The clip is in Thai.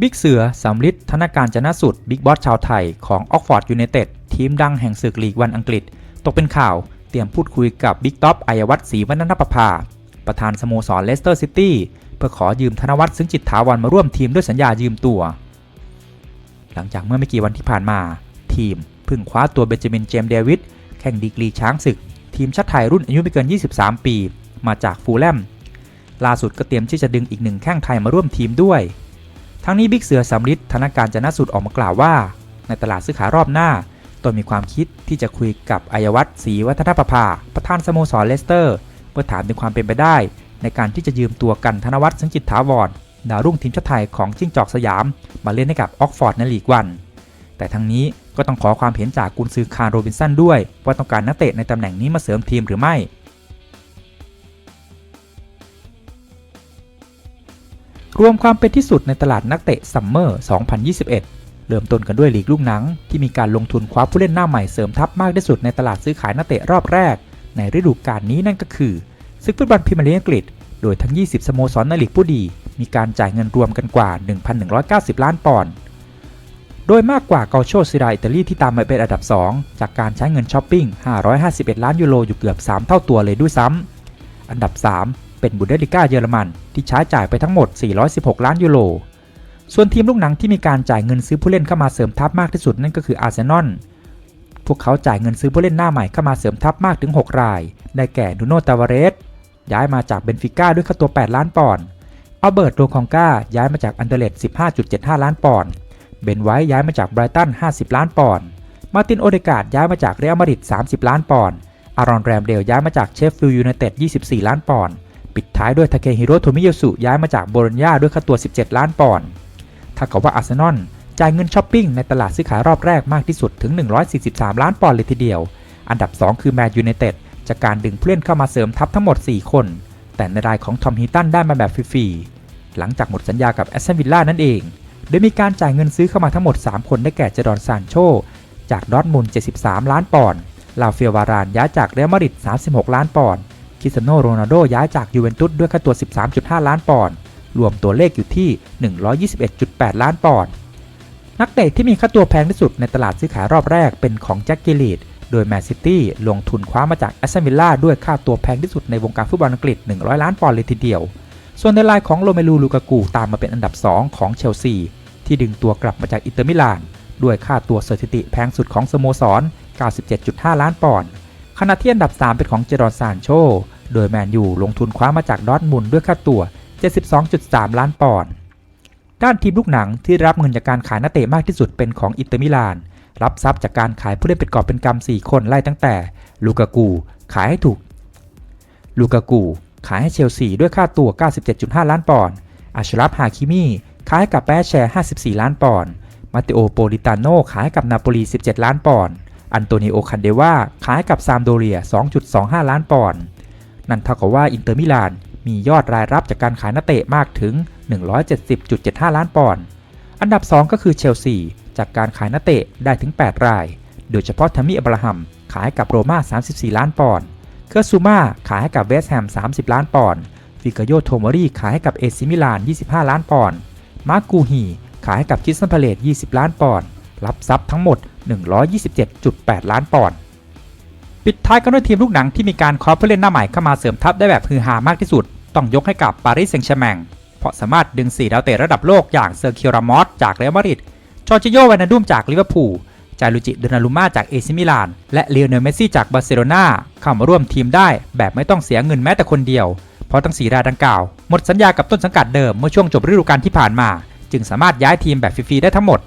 บิ๊กเสือสำลิดธนการจนสุดบิ๊กบอสชาวไทยของออกฟอร์ดยูไนเต็ดทีมดังแห่งศึกลีกวันอังกฤษ ตกเป็นข่าวเตรียมพูดคุยกับบิ๊กท็อปอัยวัฒน์ศรีวรรณประภา ประธานสโมสรเลสเตอร์ซิตี้เพื่อขอยืมธนวัฒน์ซึ่งจิตถาวรมาร่วมทีมด้วยสัญญายืมตัว หลังจากเมื่อไม่กี่วันที่ผ่านมา ทีมเพิ่งคว้าตัวเบนจามินเจมส์เดวิดแข่งดีกรีช้างศึก ทีมชาติไทยรุ่นอายุไม่เกิน 23 ปี มาจากฟูลแลมล่าสุดก็เตรียมที่จะดึงอีกหนึ่งแข้งไทยมาร่วมทีมด้วย ทั้งนี้บิ๊กเสือสำลิดธนการจนสุดออกมากล่าวว่า ในตลาดซื้อขายรอบหน้าตนมีความคิดที่จะคุยกับอัยวัฒน์ศรีวัฒนประภา ประธานสโมสรเลสเตอร์เพื่อถามถึงความเป็นไปได้ ในการที่จะยืมตัวกันธนวัฒน์สังจิตถาวรดาวรุ่งทีมชาติไทยของจิ้งจอกสยาม มาเล่นให้กับออกฟอร์ดในลีกวัน แต่ทั้งนี้ก็ต้องขอความเห็นจากกุนซือคาร์โรบินสันด้วย ว่าต้องการนักเตะในตำแหน่งนี้มาเสริมทีมหรือไม่ รวมความเป็นที่สุดในตลาดนักเตะซัมเมอร์ 2021 เริ่มต้นกันด้วยลีกลูกหนัง ที่มีการลงทุนคว้าผู้เล่นหน้าใหม่เสริมทัพมากที่สุดในตลาดซื้อขายนักเตะรอบแรก ในฤดูกาลนี้นั่นก็คือซึกฟุตบอลพรีเมียร์ลีกอังกฤษ โดยทั้ง 20 สโมสรในลีกผู้ดี มีการจ่ายเงินรวมกันกว่า 1,190 ล้านปอนด์ โดยมากกว่าเกาโชซิราอิตาลีที่ตามมาเป็นอันดับ 2 จากการใช้เงินช้อปปิ้ง 551 ล้านยูโรอยู่เกือบ 3 เท่าตัวเลยด้วยซ้ำอันดับ 3 เป็นบุนเดสลิก้าเยอรมัน ที่ใช้จ่ายไปทั้งหมด 416 ล้านยูโร ส่วนทีมลูกหนังที่มีการจ่ายเงินซื้อผู้เล่นเข้ามาเสริมทัพมากที่สุดนั่นก็คืออาร์เซนอล พวกเขาจ่ายเงินซื้อผู้เล่นหน้าใหม่เข้ามาเสริมทัพมากถึง 6 ราย ได้แก่ดูโนตาวาเรส ย้ายมาจากเบนฟิก้าด้วยค่าตัว 8 ล้านปอนด์อัลเบิร์ตโลคองกาย้ายมาจากอันเดเลต15.75 ล้านปอนด์ เบนไว้ย้ายมาจากไบรตัน 50 ล้านปอนด์ มาร์ตินโอเดกาดย้ายมาจากเรอัลมาดริด 30 ล้านปอนด์ อารอนแรมเดลย้ายมาจากเชฟฟิลด์ยูไนเต็ด 24 ล้านปอนด์ ปิดท้ายด้วยทาเคฮิโร่โทมิยาสุย้ายมาจากโบโลญญาด้วยค่าตัว 17 ล้านปอนด์ถ้ากับว่าอาร์เซนอลจ่ายเงินช้อปปิ้งในตลาดซื้อขายรอบแรกมากที่สุดถึง 143 ล้านปอนด์เลยทีเดียว อันดับ 2 คือแมนยูไนเต็ดจากการดึงผู้เล่นเข้ามาเสริมทัพทั้งหมด 4 คน แต่ในรายของทอมฮีตันได้มาแบบฟรีๆ หลังจากหมดสัญญากับแอสตันวิลล่านั่นเอง โดยมีการจ่ายเงินซื้อเข้ามาทั้งหมด 3 คนได้แก่เจดอนซานโช จากดอร์ทมุน73 ล้านปอนด์ ลาเฟียววารานย้ายจากเรอัลมาดริด36 ล้านปอนด์ คริสเตียโนโรนัลโดย้ายจากยูเวนตุสด้วยค่าตัว 13.5 ล้านปอนด์รวมตัวเลขอยู่ที่ 121.8 ล้านปอนด์นักเตะที่มีค่าตัวแพงที่สุดในตลาดซื้อขายรอบแรกเป็นของแจ็คกิลีดโดยแมนซิตี้ลงทุนคว้ามาจากแอสตันวิลล่าด้วยค่าตัวแพงที่สุดในวงการฟุตบอลอังกฤษ 100 ล้านปอนด์เลยทีเดียว ส่วนในรายของโรเมลูลูกากูตามมาเป็นอันดับ 2 ของเชลซี ที่ดึงตัวกลับมาจากอินเตอร์มิลาน ด้วยค่าตัวสถิติแพงสุดของสโมสร 97.5 ล้านปอนด์ ขณะที่อันดับ 3 เป็นของเจรอนซานโช โดยแมนยูลงทุนคว้ามาจากดอทมุนด้วยค่าตัว72.3 ล้านปอนด์ ด้านทีมลูกหนังที่รับเงินจากการขายนักเตะมากที่สุดเป็นของอินเตอร์มิลาน รับทรัพย์จากการขายผู้เล่นเป็นกอบเป็นกำ4คนไล่ตั้งแต่ ลูกากู ขายให้ถูก ลูกากู ขายให้เชลซีด้วยค่าตัว97.5 ล้านปอนด์อาชรัฟฮาคิมีขายให้กับแปแชร์ 54 ล้านปอนด์ มาติโอโปลิตาโนขายให้กับนาโปลี 17 ล้านปอนด์ อันโตนิโอคันเดวาขายให้กับซามโดเรีย 2.25 ล้านปอนด์ นั่นเท่ากับว่าอินเตอร์มิลานมียอดรายรับจากการขายนักเตะมากถึง 170.75 ล้านปอนด์ อันดับ 2 ก็คือเชลซี จากการขายนักเตะได้ถึง 8 ราย โดยเฉพาะทามิอับราฮัมขายให้กับโรม่า 34 ล้านปอนด์ เคอร์ซูมาขายให้กับเวสต์แฮม 30 ล้านปอนด์ ฟิกาโยโทมอรีขายให้กับเอซิมิลาน 25 ล้านปอนด์ มาร์กูฮีขายให้กับคิสตันพาเลต20 ล้านปอนด์ รับทรัพย์ทั้งหมด 127.8 ล้านปอนด์ปิดท้ายกันด้วยทีมลูกหนังที่มีการคว้าผู้เล่นหน้าใหม่เข้ามาเสริมทัพได้แบบฮือฮามากที่สุด ต้องยกให้กับปารีสแซงต์แชร์แมงเพราะสามารถดึง 4 ดาวเตะระดับโลกอย่างเซอร์คิวรามอสจากเรอัลมาดริดจอร์จิโยวานาดุมจากลิเวอร์พูลจารุจิโดนารุม่าจากเอซิมิลาน และเลโอเนลเมสซี่จากบาร์เซโลนาเข้ามาร่วมทีมได้แบบไม่ต้องเสียเงินแม้แต่คนเดียว เพราะทั้งสีรายดังกล่าว หมดสัญญากับต้นสังกัดเดิมเมื่อช่วงจบฤดูกาลที่ผ่านมา จึงสามารถย้ายทีมแบบฟรีๆได้ทั้งหมด